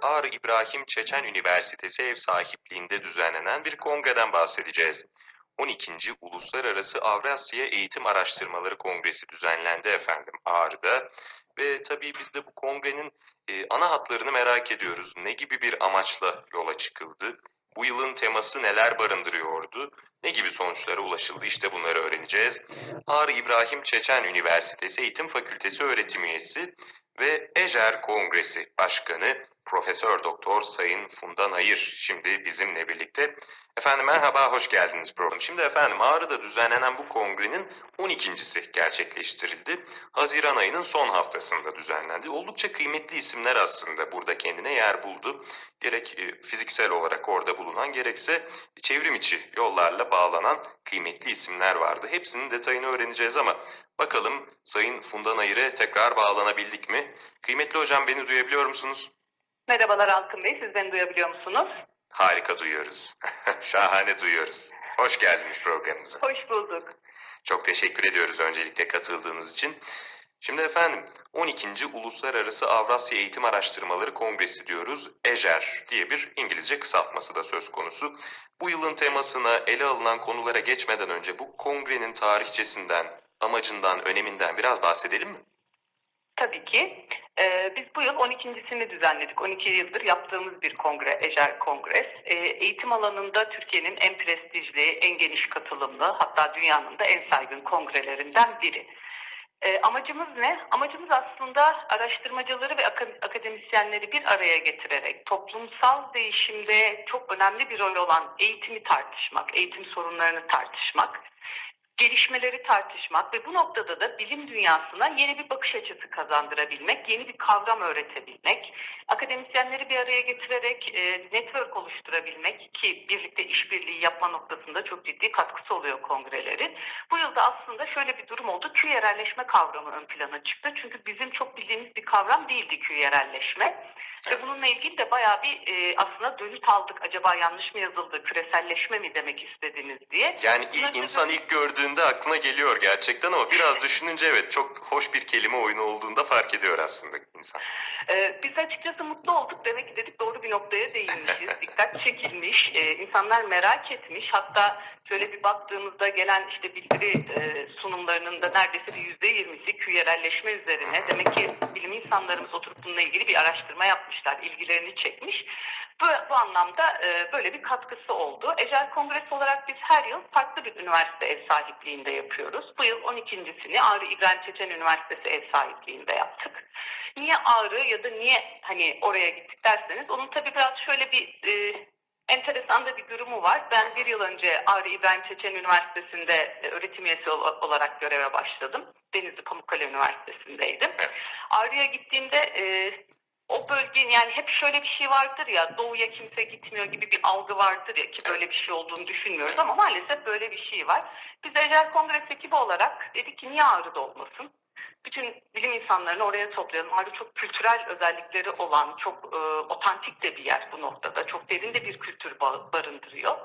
Ağrı İbrahim Çeçen Üniversitesi ev sahipliğinde düzenlenen bir kongreden bahsedeceğiz. 12. Uluslararası Avrasya Eğitim Araştırmaları Kongresi düzenlendi efendim Ağrı'da. Ve tabii biz de bu kongrenin e, ana hatlarını merak ediyoruz. Ne gibi bir amaçla yola çıkıldı? Bu yılın teması neler barındırıyordu? Ne gibi sonuçlara ulaşıldı? İşte bunları öğreneceğiz. Ağrı İbrahim Çeçen Üniversitesi Eğitim Fakültesi öğretim üyesi ve EJER Kongresi Başkanı Profesör Doktor Sayın Funda Nayır şimdi bizimle birlikte. Efendim merhaba, hoş geldiniz program. Şimdi efendim Ağrı'da düzenlenen bu kongrenin 12.si gerçekleştirildi. Haziran ayının son haftasında düzenlendi. Oldukça kıymetli isimler aslında burada kendine yer buldu. Gerek e, fiziksel olarak orada bulunan gerekse çevrim içi yollarla bağlanan kıymetli isimler vardı. Hepsinin detayını öğreneceğiz ama bakalım Sayın Funda Nayır'e tekrar bağlanabildik mi? Kıymetli hocam beni duyabiliyor musunuz? Merhabalar Alkın Bey, siz beni duyabiliyor musunuz? Harika duyuyoruz. Şahane duyuyoruz. Hoş geldiniz programımıza. Hoş bulduk. Çok teşekkür ediyoruz öncelikle katıldığınız için. Şimdi efendim 12. Uluslararası Avrasya Eğitim Araştırmaları Kongresi diyoruz. EJER diye bir İngilizce kısaltması da söz konusu. Bu yılın temasına ele alınan konulara geçmeden önce bu kongrenin tarihçesinden, amacından, öneminden biraz bahsedelim mi? Tabii ki. Ee, biz bu yıl 12.sini düzenledik. 12 yıldır yaptığımız bir kongre, EJER Kongres. Ee, eğitim alanında Türkiye'nin en prestijli, en geniş katılımlı, hatta dünyanın da en saygın kongrelerinden biri. Ee, amacımız ne? Amacımız aslında araştırmacıları ve aka- akademisyenleri bir araya getirerek toplumsal değişimde çok önemli bir rol olan eğitimi tartışmak, eğitim sorunlarını tartışmak, gelişmeleri tartışmak ve bu noktada da bilim dünyasına yeni bir bakış açısı kazandırabilmek, yeni bir kavram öğretebilmek, akademisyenleri bir araya getirerek e, network oluşturabilmek ki birlikte işbirliği yapma noktasında çok ciddi katkısı oluyor kongrelerin. Bu yılda aslında şöyle bir durum oldu. Küy yerelleşme kavramı ön plana çıktı. Çünkü bizim çok bildiğimiz bir kavram değildi küy yerelleşme. Ve bununla ilgili de bayağı bir e, aslında dönüt aldık. Acaba yanlış mı yazıldı, küreselleşme mi demek istediniz diye. Yani Buna ilk, insan ilk gördüğünde aklına geliyor gerçekten ama biraz düşününce evet çok hoş bir kelime oyunu olduğunda fark ediyor aslında insan. Ee, biz açıkçası mutlu olduk. Demek ki dedik doğru bir noktaya değinmişiz. Dikkat çekilmiş. Ee, insanlar merak etmiş. Hatta şöyle bir baktığımızda gelen işte bildiri e, sunumlarının da neredeyse bir yüzde yirmisi küyerelleşme üzerine. Demek ki bilim insanlarımız oturup bununla ilgili bir araştırma yapmışlar. ilgilerini çekmiş. Bu, bu anlamda e, böyle bir katkısı oldu. Ecel Kongresi olarak biz her yıl farklı bir üniversite ev sahipliğinde yapıyoruz. Bu yıl 12.sini Ağrı İbrahim Çeçen Üniversitesi ev sahipliğinde yaptık. Niye Ağrı ya da niye hani oraya gittik derseniz onun tabii biraz şöyle bir e, enteresan da bir durumu var. Ben bir yıl önce Ağrı İbrahim Çeçen Üniversitesi'nde e, öğretim üyesi ol- olarak göreve başladım. Denizli Pamukkale Üniversitesi'ndeydim. Ağrı'ya gittiğimde e, o bölgenin yani hep şöyle bir şey vardır ya doğuya kimse gitmiyor gibi bir algı vardır ya ki böyle bir şey olduğunu düşünmüyoruz ama maalesef böyle bir şey var. Biz Ecel Kongres ekibi olarak dedik ki niye Ağrı'da olmasın? Bütün bilim insanlarını oraya toplayalım. Ağrı çok kültürel özellikleri olan, çok e, otantik de bir yer bu noktada. Çok derin de bir kültür ba- barındırıyor.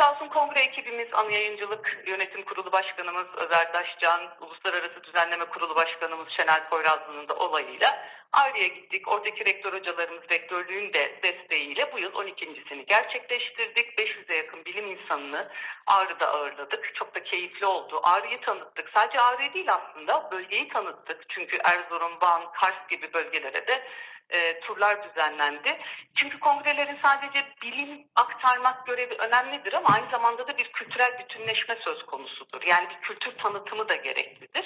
Sağ olsun kongre ekibimiz, ana yayıncılık yönetim kurulu başkanımız Özer Daşcan, Uluslararası Düzenleme Kurulu Başkanımız Şener Poyrazlı'nın da olayıyla Ağrı'ya gittik. Oradaki rektör hocalarımız rektörlüğün de desteğiyle bu yıl 12.sini gerçekleştirdik. 500'e yakın bilim insanını Ağrı'da ağırladık. Çok da keyifli oldu. Ağrı'yı tanıttık. Sadece Ağrı'yı değil aslında bölgeyi tanıttık. Çünkü Erzurum, Van, Kars gibi bölgelere de e, turlar düzenlendi. Çünkü kongrelerin sadece bilim aktarmak görevi önemlidir ama aynı zamanda da bir kültürel bütünleşme söz konusudur. Yani bir kültür tanıtımı da gereklidir.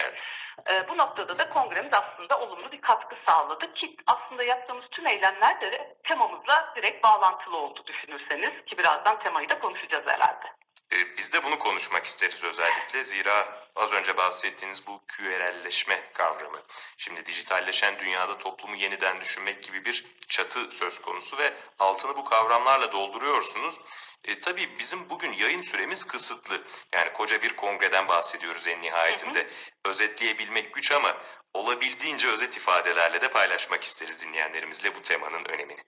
E, bu noktada da kongremiz aslında olumlu bir katkı sağladı ki aslında yaptığımız tüm eylemler de temamızla direkt bağlantılı oldu düşünürseniz ki birazdan temayı da konuşacağız herhalde. Ee, Biz de bunu konuşmak isteriz özellikle. Zira az önce bahsettiğiniz bu küreselleşme kavramı. Şimdi dijitalleşen dünyada toplumu yeniden düşünmek gibi bir çatı söz konusu ve altını bu kavramlarla dolduruyorsunuz. E, tabii bizim bugün yayın süremiz kısıtlı. Yani koca bir kongreden bahsediyoruz en nihayetinde. Özetleyebilmek güç ama olabildiğince özet ifadelerle de paylaşmak isteriz dinleyenlerimizle bu temanın önemini.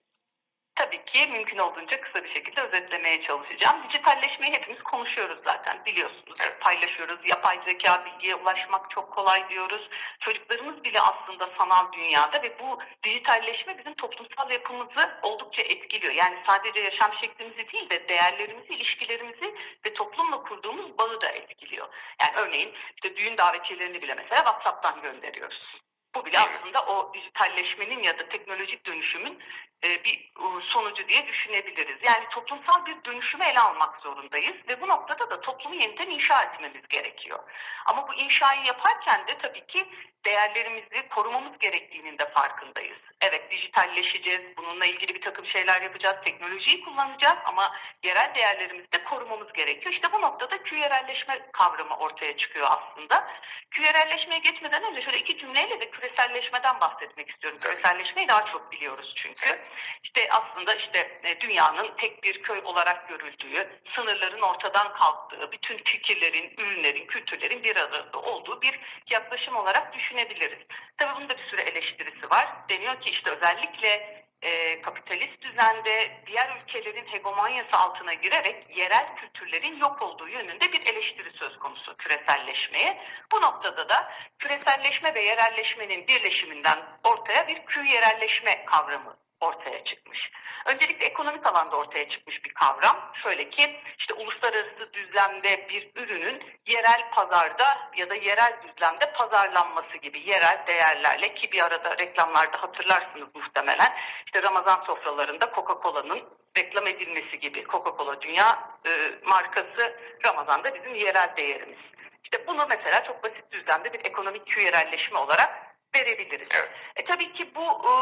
Tabii ki mümkün olduğunca kısa bir şekilde özetlemeye çalışacağım. Dijitalleşmeyi hepimiz konuşuyoruz zaten biliyorsunuz. Evet. Paylaşıyoruz. Yapay zeka bilgiye ulaşmak çok kolay diyoruz. Çocuklarımız bile aslında sanal dünyada ve bu dijitalleşme bizim toplumsal yapımızı oldukça etkiliyor. Yani sadece yaşam şeklimizi değil de değerlerimizi, ilişkilerimizi ve toplumla kurduğumuz bağı da etkiliyor. Yani örneğin işte düğün davetiyelerini bile mesela WhatsApp'tan gönderiyoruz. Bu bile aslında o dijitalleşmenin ya da teknolojik dönüşümün e, bir e, sonucu diye düşünebiliriz. Yani toplumsal bir dönüşümü ele almak zorundayız ve bu noktada da toplumu yeniden inşa etmemiz gerekiyor. Ama bu inşayı yaparken de tabii ki değerlerimizi korumamız gerektiğinin de farkındayız. Evet dijitalleşeceğiz, bununla ilgili bir takım şeyler yapacağız, teknolojiyi kullanacağız ama yerel değerlerimizi de korumamız gerekiyor. İşte bu noktada küreselleşme kavramı ortaya çıkıyor aslında. Küreselleşmeye geçmeden önce şöyle iki cümleyle de küreselleşmeden bahsetmek istiyorum. Tabii. Küreselleşmeyi daha çok biliyoruz çünkü. İşte aslında işte e, dünyanın tek bir köy olarak görüldüğü, sınırların ortadan kalktığı, bütün fikirlerin, ürünlerin, kültürlerin bir arada olduğu bir yaklaşım olarak düşünebiliriz. Tabii bunun da bir sürü eleştirisi var. Deniyor ki işte özellikle e, kapitalist düzende diğer ülkelerin hegemonyası altına girerek yerel kültürlerin yok olduğu yönünde bir eleştiri söz konusu küreselleşmeye. Bu noktada da küreselleşme ve yerelleşmenin birleşiminden ortaya bir küy yerelleşme kavramı ortaya çıkmış. Öncelikle ekonomik alanda ortaya çıkmış bir kavram. Şöyle ki işte uluslararası düzlemde bir ürünün yerel pazarda ya da yerel düzlemde pazarlanması gibi yerel değerlerle ki bir arada reklamlarda hatırlarsınız muhtemelen işte Ramazan sofralarında Coca-Cola'nın reklam edilmesi gibi Coca-Cola dünya e, markası Ramazan'da bizim yerel değerimiz. İşte bunu mesela çok basit düzlemde bir ekonomik küyerelleşme olarak verebiliriz. Evet. E tabii ki bu e,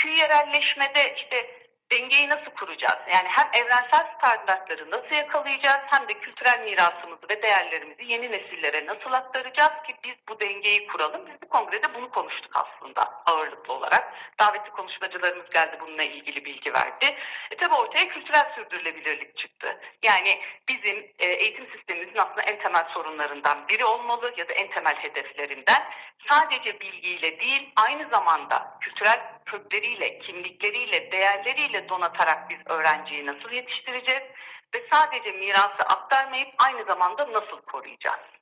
küyerelleşmede işte dengeyi nasıl kuracağız? Yani hem evrensel standartları nasıl yakalayacağız hem de kültürel mirasımızı ve değerlerimizi yeni nesillere nasıl aktaracağız ki biz bu dengeyi kuralım. Biz bu kongrede bunu konuştuk aslında ağırlıklı olarak. Davetli konuşmacılarımız geldi bununla ilgili bilgi verdi. E tabii ortaya kültürel sürdürülebilirlik çıktı. Yani bizim e, eğitim sistemimizin aslında en temel sorunlarından biri olmalı ya da en temel hedeflerinden sadece bilgiyle değil aynı zamanda kültürel kökleriyle, kimlikleriyle, değerleriyle donatarak biz öğrenciyi nasıl yetiştireceğiz ve sadece mirası aktarmayıp aynı zamanda nasıl koruyacağız?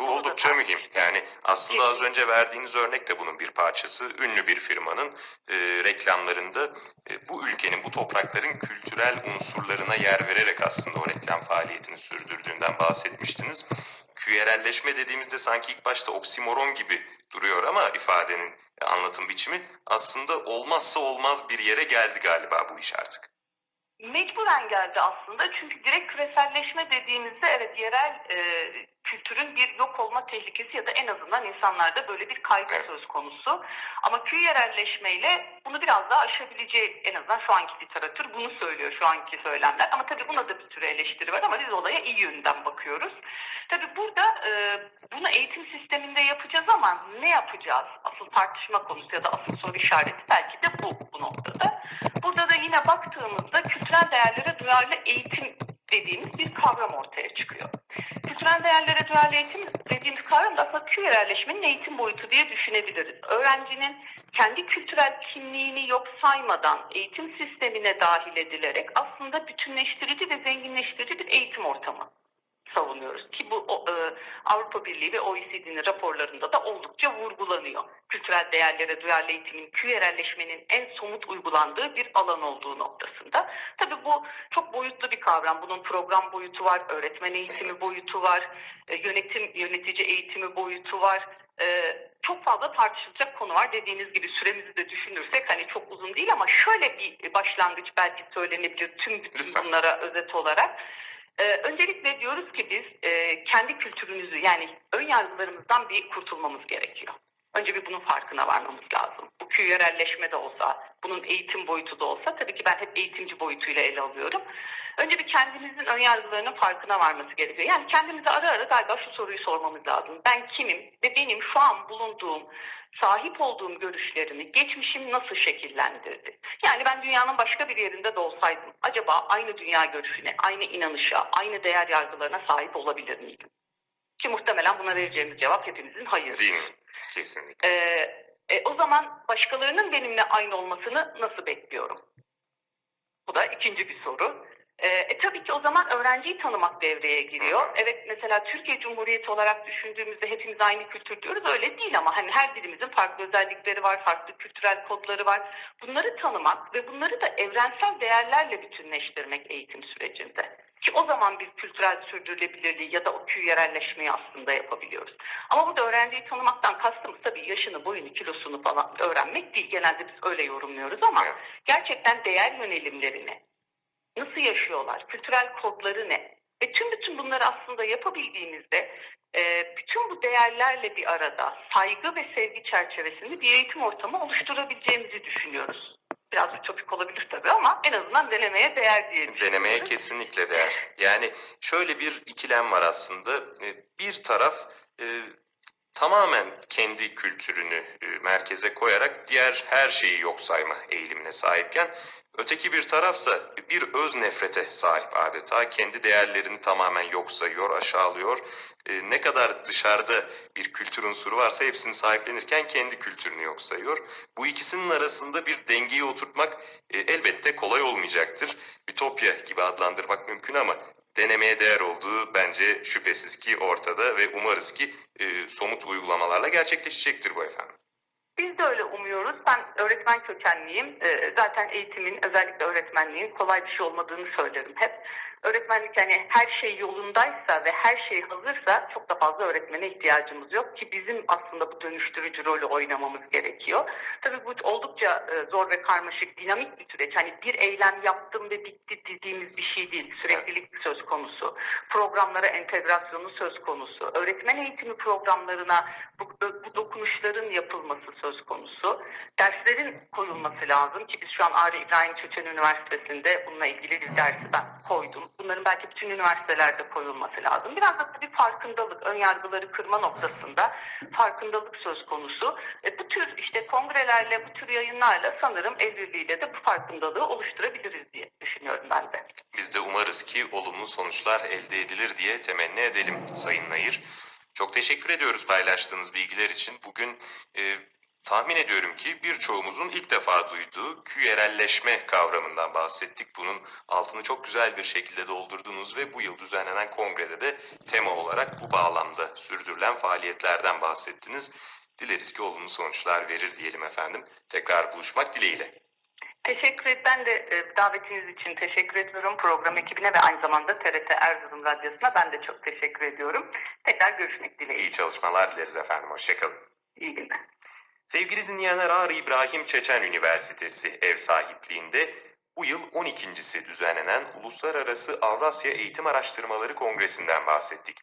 Bu oldukça mühim. Yani aslında az önce verdiğiniz örnek de bunun bir parçası. Ünlü bir firmanın e, reklamlarında e, bu ülkenin, bu toprakların kültürel unsurlarına yer vererek aslında o reklam faaliyetini sürdürdüğünden bahsetmiştiniz. Küyerelleşme dediğimizde sanki ilk başta oksimoron gibi duruyor ama ifadenin e, anlatım biçimi aslında olmazsa olmaz bir yere geldi galiba bu iş artık. Mecburen geldi aslında çünkü direkt küreselleşme dediğimizde evet yerel e, kültürün bir yok olma tehlikesi ya da en azından insanlarda böyle bir kaygı söz konusu. Ama küy yerelleşmeyle bunu biraz daha aşabileceği en azından şu anki literatür bunu söylüyor şu anki söylemler. Ama tabii buna da bir sürü eleştiri var ama biz olaya iyi yönden bakıyoruz. Tabii burada e, bunu eğitim sisteminde yapacağız ama ne yapacağız? Asıl tartışma konusu ya da asıl soru işareti belki de bu bu noktada. Burada da yine baktığımızda kültürel değerlere duyarlı eğitim dediğimiz bir kavram ortaya çıkıyor. Kültürel değerlere duyarlı eğitim dediğimiz kavram da aslında küy yerelleşmenin eğitim boyutu diye düşünebiliriz. Öğrencinin kendi kültürel kimliğini yok saymadan eğitim sistemine dahil edilerek aslında bütünleştirici ve zenginleştirici bir eğitim ortamı savunuyoruz. Ki bu o, e, Avrupa Birliği ve OECD'nin raporlarında da oldukça vurgulanıyor. Kültürel değerlere duyarlı eğitimin küyerelleşmenin en somut uygulandığı bir alan olduğu noktasında. Tabii bu çok boyutlu bir kavram. Bunun program boyutu var, öğretmen eğitimi boyutu var, e, yönetim yönetici eğitimi boyutu var. E, çok fazla tartışılacak konu var. Dediğiniz gibi süremizi de düşünürsek hani çok uzun değil ama şöyle bir başlangıç belki söylenebilir tüm bütün bunlara özet olarak. Ee, öncelikle diyoruz ki biz e, kendi kültürümüzü yani ön yargılarımızdan bir kurtulmamız gerekiyor. Önce bir bunun farkına varmamız lazım. Bu köy yerelleşme de olsa, bunun eğitim boyutu da olsa tabii ki ben hep eğitimci boyutuyla ele alıyorum. Önce bir kendimizin ön yargılarının farkına varması gerekiyor. Yani kendimize ara ara galiba şu soruyu sormamız lazım. Ben kimim ve benim şu an bulunduğum, sahip olduğum görüşlerimi geçmişim nasıl şekillendirdi? Yani ben dünyanın başka bir yerinde de olsaydım acaba aynı dünya görüşüne, aynı inanışa, aynı değer yargılarına sahip olabilir miydim? Ki muhtemelen buna vereceğimiz cevap hepimizin hayır. Değil mi? Kesinlikle. Ee, e, o zaman başkalarının benimle aynı olmasını nasıl bekliyorum? Bu da ikinci bir soru. Ee, e, tabii ki o zaman öğrenciyi tanımak devreye giriyor. Evet mesela Türkiye Cumhuriyeti olarak düşündüğümüzde hepimiz aynı kültür diyoruz. Öyle değil ama hani her birimizin farklı özellikleri var, farklı kültürel kodları var. Bunları tanımak ve bunları da evrensel değerlerle bütünleştirmek eğitim sürecinde. Ki o zaman biz kültürel sürdürülebilirliği ya da o köy yerelleşmeyi aslında yapabiliyoruz. Ama burada öğrenciyi tanımaktan kastımız tabii yaşını, boyunu, kilosunu falan öğrenmek değil. Genelde biz öyle yorumluyoruz ama gerçekten değer yönelimlerini, nasıl yaşıyorlar, kültürel kodları ne? Ve tüm bütün bunları aslında yapabildiğimizde e, bütün bu değerlerle bir arada saygı ve sevgi çerçevesinde bir eğitim ortamı oluşturabileceğimizi düşünüyoruz. Biraz ütopik olabilir tabii ama en azından denemeye değer diye düşünüyoruz. Denemeye kesinlikle değer. Yani şöyle bir ikilem var aslında. E, Bir taraf e, tamamen kendi kültürünü e, merkeze koyarak diğer her şeyi yok sayma eğilimine sahipken öteki bir tarafsa bir öz nefrete sahip adeta kendi değerlerini tamamen yok sayıyor, aşağılıyor. E, Ne kadar dışarıda bir kültür unsuru varsa hepsini sahiplenirken kendi kültürünü yok sayıyor. Bu ikisinin arasında bir dengeyi oturtmak e, elbette kolay olmayacaktır. Ütopya gibi adlandırmak mümkün ama denemeye değer olduğu bence şüphesiz ki ortada ve umarız ki e, somut uygulamalarla gerçekleşecektir bu efendim. Biz de öyle umuyoruz. Ben öğretmen kökenliyim. Ee, zaten eğitimin, özellikle öğretmenliğin kolay bir şey olmadığını söylerim hep. Öğretmenlik yani her şey yolundaysa ve her şey hazırsa çok da fazla öğretmene ihtiyacımız yok ki bizim aslında bu dönüştürücü rolü oynamamız gerekiyor. Tabii bu oldukça e, zor ve karmaşık, dinamik bir süreç. Hani bir eylem yaptım ve bitti dediğimiz bir şey değil. Süreklilik söz konusu. Programlara entegrasyonu söz konusu. Öğretmen eğitimi programlarına bu, bu dokunuşların yapılması söz konusu. Derslerin koyulması lazım ki biz şu an Ağrı İbrahim Çeçen Üniversitesi'nde bununla ilgili bir dersi ben koydum. Bunların belki bütün üniversitelerde koyulması lazım. Biraz da bir farkındalık, ön yargıları kırma noktasında farkındalık söz konusu. E, bu tür işte kongrelerle, bu tür yayınlarla sanırım el de bu farkındalığı oluşturabiliriz diye düşünüyorum ben de. Biz de umarız ki olumlu sonuçlar elde edilir diye temenni edelim Sayın Nayır. Çok teşekkür ediyoruz paylaştığınız bilgiler için. Bugün e, tahmin ediyorum ki birçoğumuzun ilk defa duyduğu küyerelleşme kavramından bahsettik. Bunun altını çok güzel bir şekilde doldurdunuz ve bu yıl düzenlenen kongrede de tema olarak bu bağlamda sürdürülen faaliyetlerden bahsettiniz. Dileriz ki olumlu sonuçlar verir diyelim efendim. Tekrar buluşmak dileğiyle. Teşekkür et. Ben de e, davetiniz için teşekkür ediyorum program ekibine ve aynı zamanda TRT Erzurum Radyosu'na ben de çok teşekkür ediyorum. Tekrar görüşmek dileğiyle. İyi çalışmalar dileriz efendim. Hoşçakalın. İyi günler. Sevgili dinleyenler Ağrı İbrahim Çeçen Üniversitesi ev sahipliğinde bu yıl 12.si düzenlenen Uluslararası Avrasya Eğitim Araştırmaları Kongresi'nden bahsettik.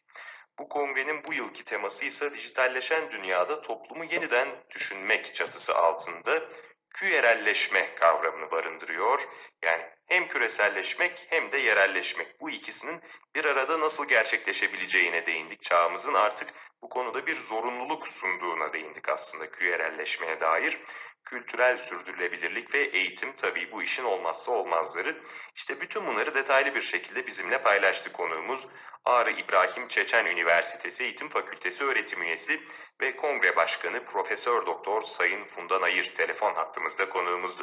Bu kongrenin bu yılki teması ise dijitalleşen dünyada toplumu yeniden düşünmek çatısı altında küyerelleşme kavramını barındırıyor. Yani hem küreselleşmek hem de yerelleşmek bu ikisinin bir arada nasıl gerçekleşebileceğine değindik. Çağımızın artık bu konuda bir zorunluluk sunduğuna değindik aslında küyerelleşmeye dair. Kültürel sürdürülebilirlik ve eğitim tabii bu işin olmazsa olmazları. İşte bütün bunları detaylı bir şekilde bizimle paylaştı konuğumuz. Ağrı İbrahim Çeçen Üniversitesi Eğitim Fakültesi öğretim üyesi ve Kongre Başkanı Profesör Doktor Sayın Funda Nayır telefon hattımızda konuğumuzdu.